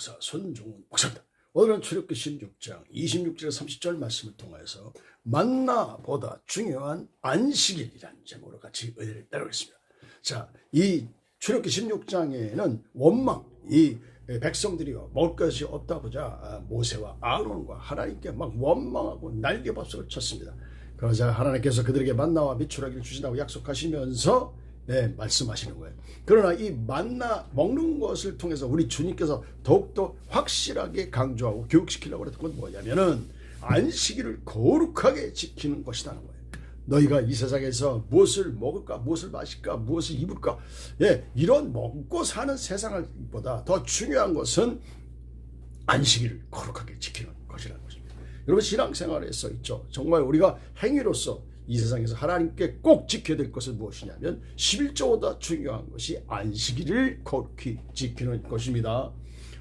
목사 손종훈 목사입니다. 오늘은 출애굽기 16장 26절에서 30절 말씀을 통해서 만나보다 중요한 안식일이라는 제목으로 같이 은혜를 따르겠습니다. 자, 이 출애굽기 16장에는 원망, 이 백성들이 먹을 것이 없다 보자 모세와 아론과 하나님께 막 원망하고 날개밥석을 쳤습니다. 그러자 하나님께서 그들에게 만나와 미추라기를 주신다고 약속하시면서 네, 말씀하시는 거예요. 그러나 이 만나 먹는 것을 통해서 우리 주님께서 더욱더 확실하게 강조하고 교육시키려고 했던 건 뭐냐면은 안식일을 거룩하게 지키는 것이라는 거예요. 너희가 이 세상에서 무엇을 먹을까, 무엇을 마실까, 무엇을 입을까, 예, 이런 먹고 사는 세상보다 더 중요한 것은 안식일을 거룩하게 지키는 것이라는 것입니다. 여러분 신앙생활에서 있죠. 정말 우리가 행위로서 이 세상에서 하나님께 꼭 지켜야 될 것은 무엇이냐면 11조보다 중요한 것이 안식일을 거룩히 지키는 것입니다.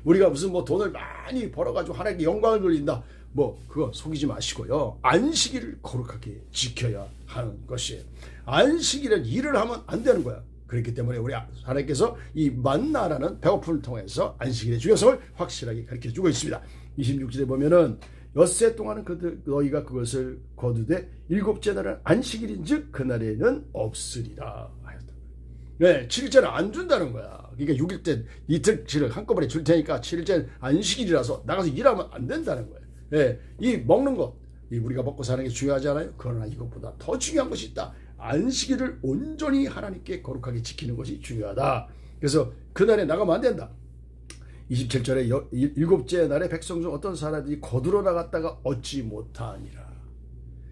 우리가 무슨 뭐 돈을 많이 벌어가지고 하나님께 영광을 돌린다. 뭐 그거 속이지 마시고요. 안식일을 거룩하게 지켜야 하는 것이에요. 안식일은 일을 하면 안 되는 거야. 그렇기 때문에 우리 하나님께서 이 만나라는 배고픔을 통해서 안식일의 중요성을 확실하게 가르쳐 주고 있습니다. 26절에 보면은 엿새 동안은 그들 너희가 그것을 거두되 일곱째 날은 안식일인즉 그날에는 없으리라 하였다. 네, 7일째는 안 준다는 거야. 그러니까 6일째 이틀치를 한꺼번에 줄 테니까 7일째는 안식일이라서 나가서 일하면 안 된다는 거예요. 네, 이 먹는 것, 이 우리가 먹고 사는 게 중요하잖아요. 그러나 이것보다 더 중요한 것이 있다. 안식일을 온전히 하나님께 거룩하게 지키는 것이 중요하다. 그래서 그날에 나가면 안 된다. 27절에 일곱째 날에 백성 중 어떤 사람들이 거두러 나갔다가 얻지 못하니라.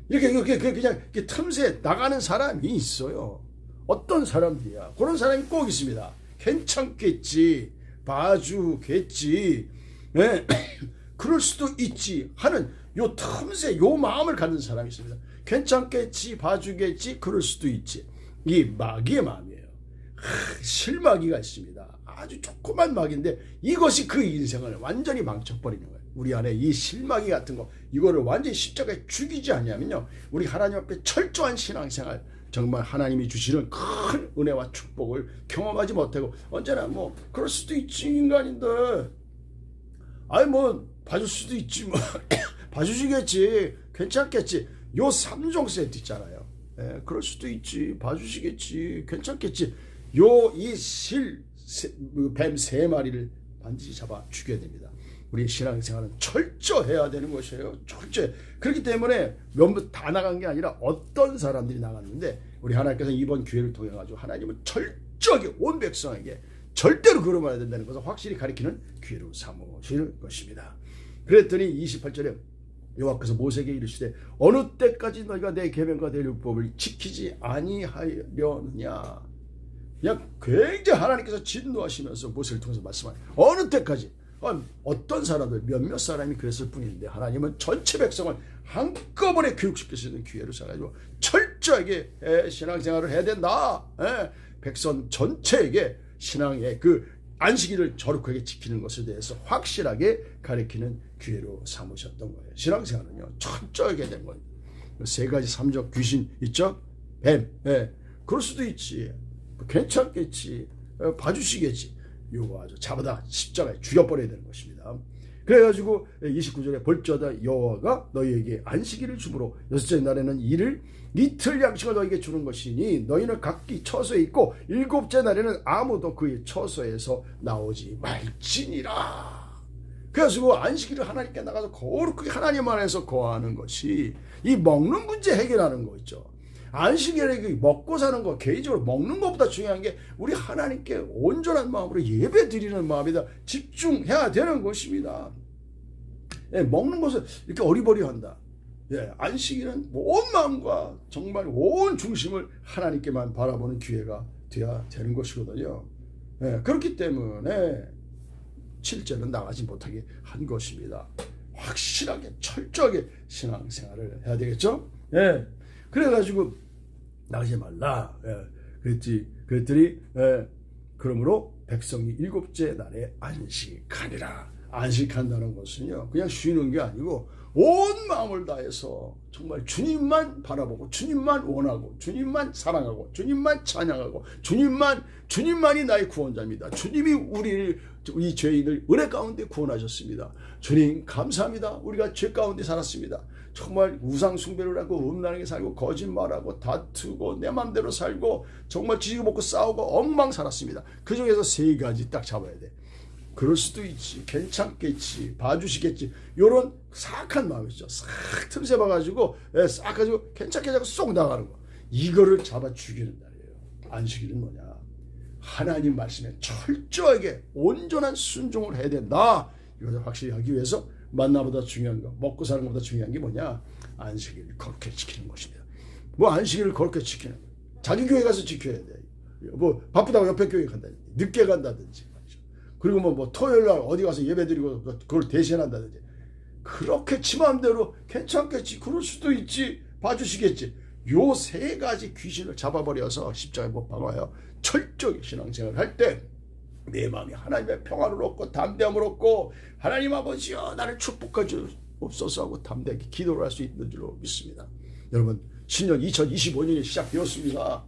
이렇게, 이렇게 그냥 이렇게 틈새 나가는 사람이 있어요. 어떤 사람들이야. 그런 사람이 꼭 있습니다. 괜찮겠지. 봐주겠지. 네. 그럴 수도 있지. 하는 요 틈새, 요 마음을 갖는 사람이 있습니다. 괜찮겠지. 봐주겠지. 그럴 수도 있지. 이 마귀의 마음이에요. 하, 실마귀가 있습니다. 아주 조그만 막인데 이것이 그 인생을 완전히 망쳐버리는 거예요. 우리 안에 이 실마귀 같은 거 이거를 완전히 십자가에 죽이지 않냐면요. 우리 하나님 앞에 철저한 신앙생활 정말 하나님이 주시는 큰 은혜와 축복을 경험하지 못하고 언제나 뭐 그럴 수도 있지 인간인데 아니 뭐 봐줄 수도 있지 뭐 봐주시겠지 괜찮겠지 요 3종 세트 있잖아요. 예, 그럴 수도 있지 봐주시겠지 괜찮겠지 요 이실 그 뱀세 마리를 반드시 잡아 죽여야 됩니다. 우리 신앙생활은 철저해야 되는 것이에요. 철저해. 그렇기 때문에 몇몇 다 나간 게 아니라 어떤 사람들이 나갔는데 우리 하나님께서 이번 기회를 통해 가지고 하나님은 철저하게 온 백성에게 절대로 그러면 안 된다는 것을 확실히 가리키는 기회로 삼으시는 것입니다. 그랬더니 28절에 여호와께서 모세에게 이르시되 어느 때까지 너희가 내 계명과 내 율법을 지키지 아니하려느냐 그냥 굉장히 하나님께서 진노하시면서 모세를 통해서 말씀하요 어느 때까지 어떤 사람들 몇몇 사람이 그랬을 뿐인데 하나님은 전체 백성을 한꺼번에 교육시킬 수 있는 기회를 써가지고 철저하게 신앙생활을 해야 된다. 백성 전체에게 신앙의 그 안식일을 저룩하게 지키는 것에 대해서 확실하게 가리키는 기회로 삼으셨던 거예요. 신앙생활은요 철저하게 된 거예요. 세 가지 삼적 귀신 있죠? 뱀. 예. 그럴 수도 있지. 괜찮겠지. 어, 봐주시겠지. 요거 아주 잡아다 십자가에 죽여버려야 되는 것입니다. 그래가지고 29절에 벌저다 여호와가 너희에게 안식일을 주므로 여섯째 날에는 이를 이틀 양식을 너희에게 주는 것이니 너희는 각기 처소에 있고 일곱째 날에는 아무도 그의 처소에서 나오지 말지니라. 그래가지고 안식일을 하나님께 나가서 거룩하게 하나님 안에서 거하는 것이 이 먹는 문제 해결하는 거 있죠. 안식일에 먹고 사는 거 개인적으로 먹는 것보다 중요한 게 우리 하나님께 온전한 마음으로 예배 드리는 마음이다 집중해야 되는 것입니다. 예, 먹는 것을 이렇게 어리버리한다. 예, 안식일은 온 마음과 정말 온 중심을 하나님께만 바라보는 기회가 되어야 되는 것이거든요. 예, 그렇기 때문에 7절은 나가지 못하게 한 것입니다. 확실하게 철저하게 신앙생활을 해야 되겠죠? 예. 그래가지고 나가지 말라. 예. 그랬지. 그랬더니 예. 그러므로 백성이 일곱째 날에 안식하니라. 안식한다는 것은요. 그냥 쉬는 게 아니고 온 마음을 다해서 정말 주님만 바라보고 주님만 원하고 주님만 사랑하고 주님만 찬양하고 주님만 주님만이 나의 구원자입니다. 주님이 우리를 이 죄인을 은혜 가운데 구원하셨습니다. 주님 감사합니다. 우리가 죄 가운데 살았습니다. 정말 우상 숭배를 하고 음란하게 살고 거짓말하고 다투고 내 맘대로 살고 정말 지지고 먹고 싸우고 엉망 살았습니다. 그 중에서 세 가지 딱 잡아야 돼. 그럴 수도 있지. 괜찮겠지. 봐주시겠지. 요런 사악한 마음이죠. 싹 틈새 봐가지고, 예, 싹 가지고 괜찮게 자고 쏙 나가는 거. 이거를 잡아 죽이는 날이에요. 안식일은 뭐냐? 하나님 말씀에 철저하게 온전한 순종을 해야 된다. 이것을 확실히 하기 위해서 만나보다 중요한 거, 먹고 사는 것보다 중요한 게 뭐냐? 안식일을 거룩하게 지키는 것입니다. 뭐 안식일을 거룩하게 지키는 거. 자기 교회 가서 지켜야 돼. 뭐 바쁘다고 옆에 교회 간다든지 늦게 간다든지. 그리고 뭐, 뭐 토요일 날 어디 가서 예배 드리고 그걸 대신한다든지. 그렇게 지 마음대로 괜찮겠지. 그럴 수도 있지. 봐주시겠지. 요 세 가지 귀신을 잡아버려서 십자가에 못 박아요. 철저히 신앙생활을 할때 내 마음이 하나님의 평화를 얻고 담대함을 얻고 하나님 아버지여 나를 축복해 주옵소서 하고 담대하게 기도를 할 수 있는 줄로 믿습니다. 여러분 신년 2025년이 시작되었습니다.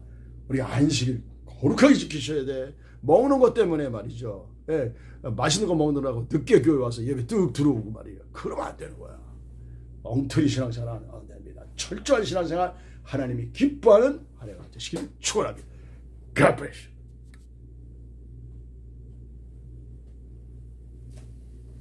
우리 안식일 거룩하게 지키셔야 돼. 먹는 것 때문에 말이죠. 예, 맛있는 거 먹느라고 늦게 교회 와서 예배 뚝 들어오고 말이에요. 그러면 안 되는 거야. 엉터리 신앙생활 안, 안 됩니다. 철저한 신앙생활 하나님이 기뻐하는 한 해가 되시길 축원합니다. God bless you.